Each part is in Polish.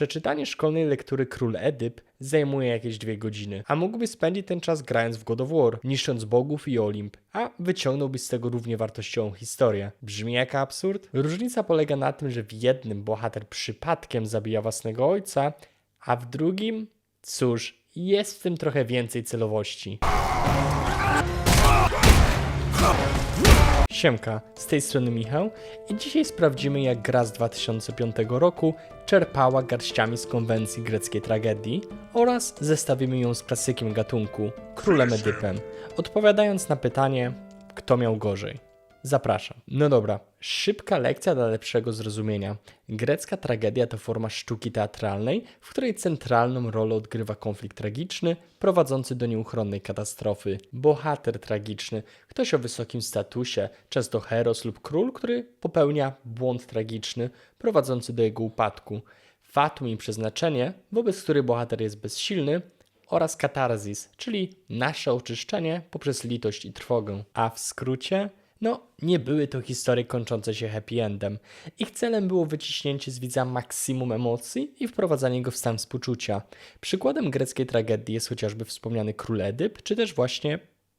Przeczytanie szkolnej lektury Król Edyp zajmuje jakieś dwie godziny, a mógłbyś spędzić ten czas grając w God of War, niszcząc bogów i Olimp, a wyciągnąłbyś z tego równie wartościową historię. Brzmi jak absurd? Różnica polega na tym, że w jednym bohater przypadkiem zabija własnego ojca, a w drugim, cóż, jest w tym trochę więcej celowości. Siemka, z tej strony Michał i dzisiaj sprawdzimy jak gra z 2005 roku czerpała garściami z konwencji greckiej tragedii oraz zestawimy ją z klasykiem gatunku, królem Edypem, odpowiadając na pytanie, kto miał gorzej. Zapraszam. No dobra, szybka lekcja dla lepszego zrozumienia. Grecka tragedia to forma sztuki teatralnej, w której centralną rolę odgrywa konflikt tragiczny, prowadzący do nieuchronnej katastrofy. Bohater tragiczny, ktoś o wysokim statusie, często heros lub król, który popełnia błąd tragiczny, prowadzący do jego upadku. Fatum i przeznaczenie, wobec których bohater jest bezsilny, oraz katarzis, czyli nasze oczyszczenie poprzez litość i trwogę. A w skrócie, no, nie były to historie kończące się happy endem. Ich celem było wyciśnięcie z widza maksimum emocji i wprowadzanie go w stan współczucia. Przykładem greckiej tragedii jest chociażby wspomniany król Edyp, czy też właśnie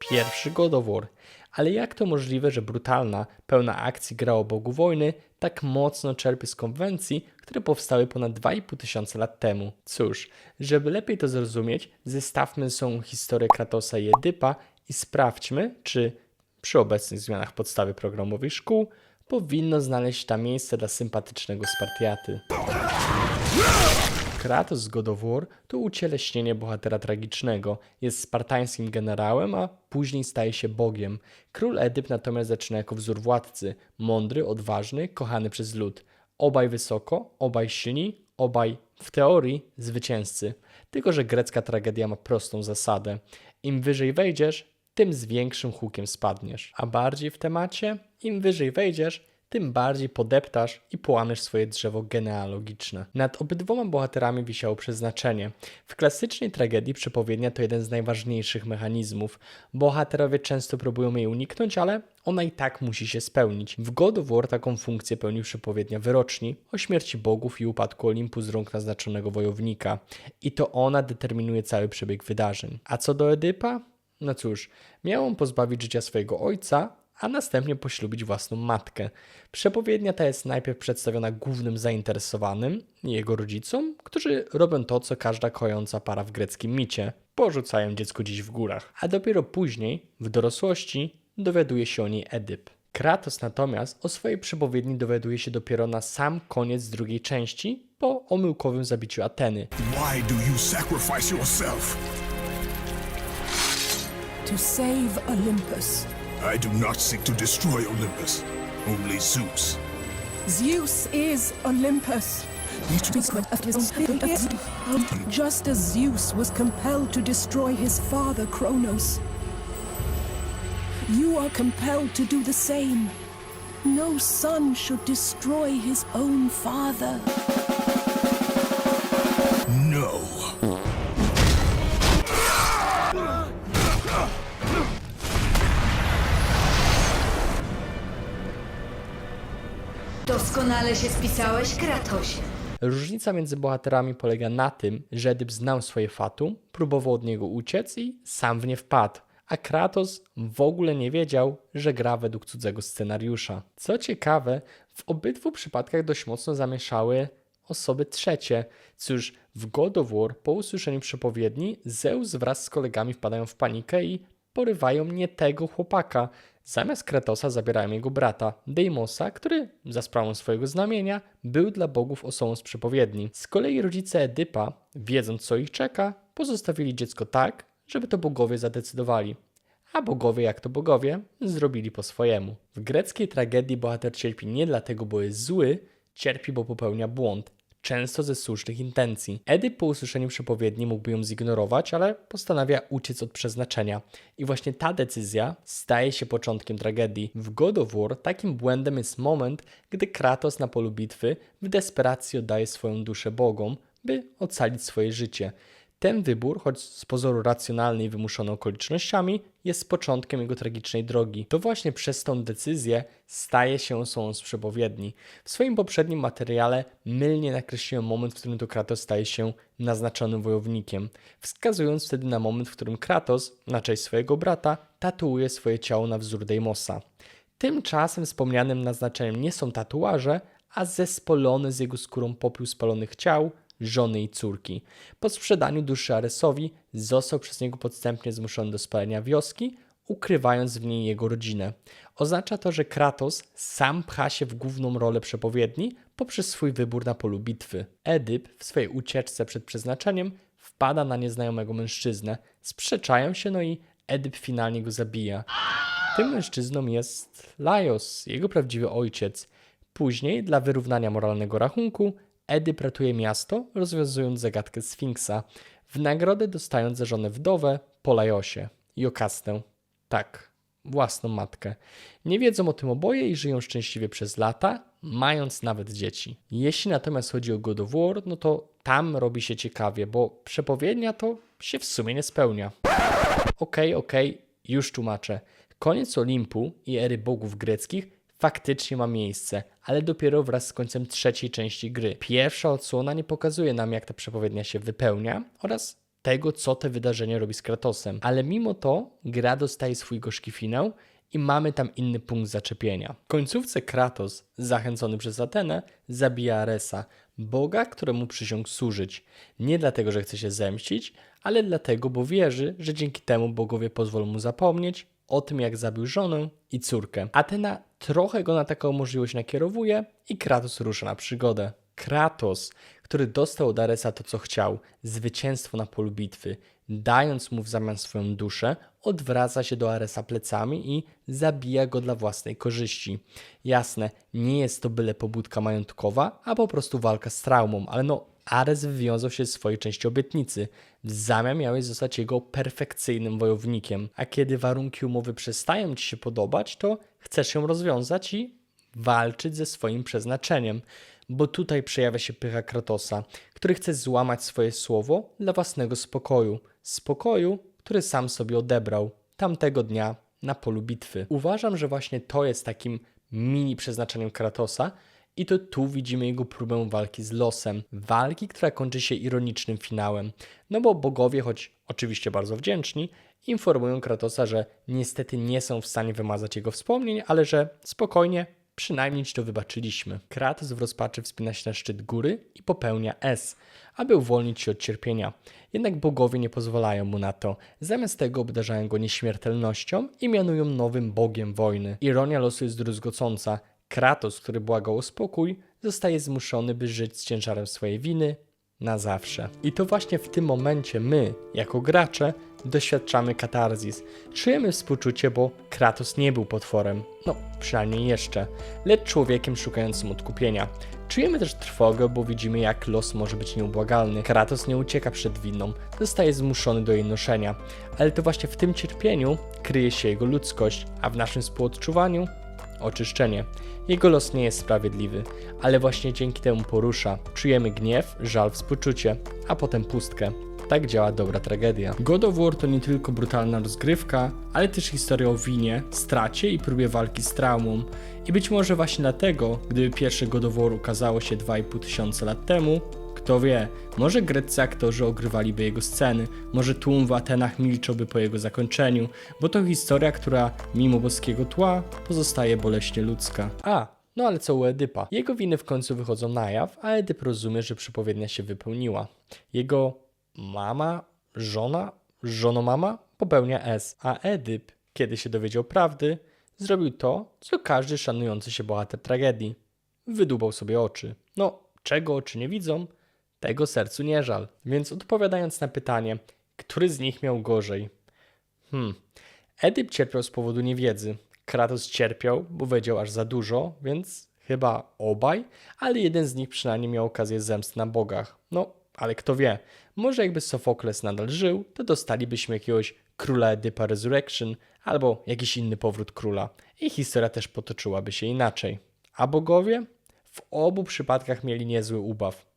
pierwszy God of War. Ale jak to możliwe, że brutalna, pełna akcji gra o Bogu wojny tak mocno czerpie z konwencji, które powstały ponad 2,5 tysiąca lat temu? Cóż, żeby lepiej to zrozumieć, zestawmy są historię Kratosa i Edypa i sprawdźmy, czy przy obecnych zmianach podstawy programowej szkół powinno znaleźć tam miejsce dla sympatycznego Spartiaty. Kratos z God of War to ucieleśnienie bohatera tragicznego. Jest spartańskim generałem, a później staje się bogiem. Król Edyp natomiast zaczyna jako wzór władcy. Mądry, odważny, kochany przez lud. Obaj wysoko, obaj silni, obaj w teorii zwycięzcy. Tylko, że grecka tragedia ma prostą zasadę. Im wyżej wejdziesz, tym z większym hukiem spadniesz. A bardziej w temacie, im wyżej wejdziesz, tym bardziej podeptasz i połamiesz swoje drzewo genealogiczne. Nad obydwoma bohaterami wisiało przeznaczenie. W klasycznej tragedii przepowiednia to jeden z najważniejszych mechanizmów. Bohaterowie często próbują jej uniknąć, ale ona i tak musi się spełnić. W God of War taką funkcję pełni przepowiednia wyroczni o śmierci bogów i upadku Olimpu z rąk naznaczonego wojownika. I to ona determinuje cały przebieg wydarzeń. A co do Edypa? No cóż, miał on pozbawić życia swojego ojca, a następnie poślubić własną matkę. Przepowiednia ta jest najpierw przedstawiona głównym zainteresowanym, jego rodzicom, którzy robią to, co każda kojąca para w greckim micie porzucają dziecko dziś w górach. A dopiero później, w dorosłości, dowiaduje się o niej Edyp. Kratos natomiast o swojej przepowiedni dowiaduje się dopiero na sam koniec drugiej części, po omyłkowym zabiciu Ateny. Why do you sacrifice yourself? To save Olympus. I do not seek to destroy Olympus. Only Zeus. Zeus is Olympus. Just as Zeus was compelled to destroy his father Kronos, you are compelled to do the same. No son should destroy his own father. Doskonale się spisałeś, Kratosie. Różnica między bohaterami polega na tym, że Edyp znał swoje fatum, próbował od niego uciec i sam w nie wpadł, a Kratos w ogóle nie wiedział, że gra według cudzego scenariusza. Co ciekawe, w obydwu przypadkach dość mocno zamieszały osoby trzecie. Cóż, w God of War po usłyszeniu przepowiedni Zeus wraz z kolegami wpadają w panikę i porywają nie tego chłopaka. Zamiast Kratosa zabierają jego brata, Deimosa, który za sprawą swojego znamienia był dla bogów osobą z przepowiedni. Z kolei rodzice Edypa, wiedząc co ich czeka, pozostawili dziecko tak, żeby to bogowie zadecydowali. A bogowie, jak to bogowie, zrobili po swojemu. W greckiej tragedii bohater cierpi nie dlatego, bo jest zły, cierpi, bo popełnia błąd często ze słusznych intencji. Edyp po usłyszeniu przepowiedni mógłby ją zignorować, ale postanawia uciec od przeznaczenia. I właśnie ta decyzja staje się początkiem tragedii. W God of War takim błędem jest moment, gdy Kratos na polu bitwy w desperacji oddaje swoją duszę bogom, by ocalić swoje życie. Ten wybór, choć z pozoru racjonalny i wymuszony okolicznościami, jest początkiem jego tragicznej drogi. To właśnie przez tą decyzję staje się z przepowiedni. W swoim poprzednim materiale mylnie nakreśliłem moment, w którym to Kratos staje się naznaczonym wojownikiem, wskazując wtedy na moment, w którym Kratos, na cześć swojego brata, tatuuje swoje ciało na wzór Deimosa. Tymczasem wspomnianym naznaczeniem nie są tatuaże, a zespolony z jego skórą popiół spalonych ciał, żony i córki. Po sprzedaniu duszy Aresowi został przez niego podstępnie zmuszony do spalenia wioski, ukrywając w niej jego rodzinę. Oznacza to, że Kratos sam pcha się w główną rolę przepowiedni poprzez swój wybór na polu bitwy. Edyp w swojej ucieczce przed przeznaczeniem wpada na nieznajomego mężczyznę, sprzeczają się, no i Edyp finalnie go zabija. Tym mężczyzną jest Laios, jego prawdziwy ojciec. Później, dla wyrównania moralnego rachunku, Edyp ratuje miasto, rozwiązując zagadkę Sfinksa, w nagrodę dostając za żonę wdowę po Laiosie, Jokastę. Tak, własną matkę. Nie wiedzą o tym oboje i żyją szczęśliwie przez lata, mając nawet dzieci. Jeśli natomiast chodzi o God of War, no to tam robi się ciekawie, bo przepowiednia to się w sumie nie spełnia. Okej, okej, już tłumaczę. Koniec Olimpu i ery bogów greckich faktycznie ma miejsce, ale dopiero wraz z końcem trzeciej części gry. Pierwsza odsłona nie pokazuje nam, jak ta przepowiednia się wypełnia oraz tego, co te wydarzenie robi z Kratosem. Ale mimo to gra dostaje swój gorzki finał i mamy tam inny punkt zaczepienia. W końcówce Kratos, zachęcony przez Atenę, zabija Aresa, boga, któremu przysiągł służyć. Nie dlatego, że chce się zemścić, ale dlatego, bo wierzy, że dzięki temu bogowie pozwolą mu zapomnieć o tym, jak zabił żonę i córkę. Atena trochę go na taką możliwość nakierowuje i Kratos rusza na przygodę. Kratos, który dostał od Aresa to, co chciał, zwycięstwo na polu bitwy, dając mu w zamian swoją duszę, odwraca się do Aresa plecami i zabija go dla własnej korzyści. Jasne, nie jest to byle pobudka majątkowa, a po prostu walka z traumą, ale no, Ares wywiązał się z swojej części obietnicy. W zamian miałeś zostać jego perfekcyjnym wojownikiem, a kiedy warunki umowy przestają ci się podobać, to chcesz ją rozwiązać i walczyć ze swoim przeznaczeniem, bo tutaj przejawia się pycha Kratosa, który chce złamać swoje słowo dla własnego spokoju. Spokoju, który sam sobie odebrał tamtego dnia na polu bitwy. Uważam, że właśnie to jest takim mini przeznaczeniem Kratosa i to tu widzimy jego próbę walki z losem. Walki, która kończy się ironicznym finałem. No bo bogowie, choć oczywiście bardzo wdzięczni, informują Kratosa, że niestety nie są w stanie wymazać jego wspomnień, ale że spokojnie, przynajmniej ci to wybaczyliśmy. Kratos w rozpaczy wspina się na szczyt góry i popełnia S, aby uwolnić się od cierpienia. Jednak bogowie nie pozwalają mu na to. Zamiast tego obdarzają go nieśmiertelnością i mianują nowym bogiem wojny. Ironia losu jest druzgocąca. Kratos, który błagał o spokój, zostaje zmuszony, by żyć z ciężarem swojej winy na zawsze. I to właśnie w tym momencie my, jako gracze, doświadczamy katarzis. Czujemy współczucie, bo Kratos nie był potworem, no przynajmniej jeszcze, lecz człowiekiem szukającym odkupienia. Czujemy też trwogę, bo widzimy jak los może być nieubłagalny. Kratos nie ucieka przed winą, zostaje zmuszony do jej noszenia. Ale to właśnie w tym cierpieniu kryje się jego ludzkość, a w naszym współodczuwaniu oczyszczenie. Jego los nie jest sprawiedliwy, ale właśnie dzięki temu porusza. Czujemy gniew, żal, współczucie, a potem pustkę. Tak działa dobra tragedia. God of War to nie tylko brutalna rozgrywka, ale też historia o winie, stracie i próbie walki z traumą. I być może właśnie dlatego, gdyby pierwsze God of War ukazało się 2,5 tysiąca lat temu, kto wie, może greccy aktorzy ogrywaliby jego sceny, może tłum w Atenach milczałby po jego zakończeniu, bo to historia, która mimo boskiego tła pozostaje boleśnie ludzka. A, no ale co u Edypa? Jego winy w końcu wychodzą na jaw, a Edyp rozumie, że przepowiednia się wypełniła. Jego mama, żona, żonomama popełnia S, a Edyp, kiedy się dowiedział prawdy, zrobił to, co każdy szanujący się bohater tragedii. Wydubał sobie oczy. No, czego oczy nie widzą, tego sercu nie żal. Więc odpowiadając na pytanie, który z nich miał gorzej? Hmm. Edyp cierpiał z powodu niewiedzy. Kratos cierpiał, bo wiedział aż za dużo, więc chyba obaj, ale jeden z nich przynajmniej miał okazję zemsty na bogach. No, ale kto wie, może jakby Sofokles nadal żył, to dostalibyśmy jakiegoś króla Edypa Resurrection albo jakiś inny powrót króla i historia też potoczyłaby się inaczej. A bogowie? W obu przypadkach mieli niezły ubaw.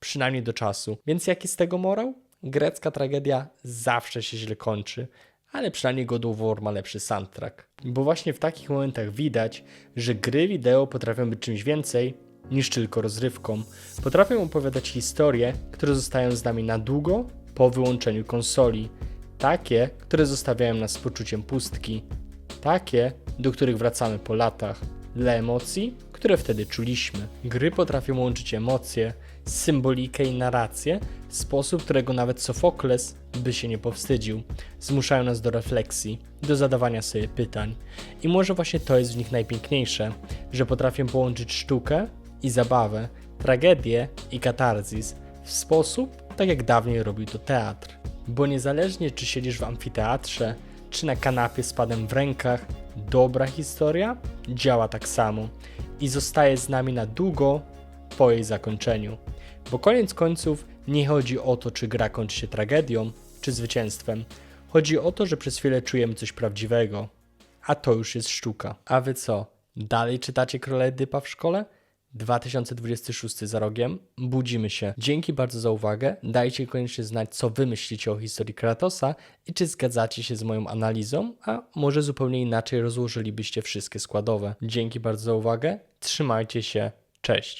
Przynajmniej do czasu. Więc jaki z tego morał? grecka tragedia zawsze się źle kończy, ale przynajmniej God of War ma lepszy soundtrack. Bo właśnie w takich momentach widać, że gry wideo potrafią być czymś więcej niż tylko rozrywką. Potrafią opowiadać historie, które zostają z nami na długo po wyłączeniu konsoli. Takie, które zostawiają nas z poczuciem pustki. Takie, do których wracamy po latach. Dla emocji, które wtedy czuliśmy. Gry potrafią łączyć emocje, symbolikę i narrację w sposób, którego nawet Sofokles by się nie powstydził. Zmuszają nas do refleksji, do zadawania sobie pytań. I może właśnie to jest w nich najpiękniejsze, że potrafią połączyć sztukę i zabawę, tragedię i katarzis w sposób, tak jak dawniej robił to teatr. Bo niezależnie czy siedzisz w amfiteatrze, czy na kanapie z padem w rękach, dobra historia działa tak samo i zostaje z nami na długo po jej zakończeniu. Bo koniec końców nie chodzi o to, czy gra kończy się tragedią, czy zwycięstwem. Chodzi o to, że przez chwilę czujemy coś prawdziwego, a to już jest sztuka. A wy co? Dalej czytacie Króla Edypa w szkole? 2026 za rogiem. Budzimy się. Dzięki bardzo za uwagę. Dajcie koniecznie znać, co wy myślicie o historii Kratosa i czy zgadzacie się z moją analizą, a może zupełnie inaczej rozłożylibyście wszystkie składowe. Dzięki bardzo za uwagę. Trzymajcie się. Cześć.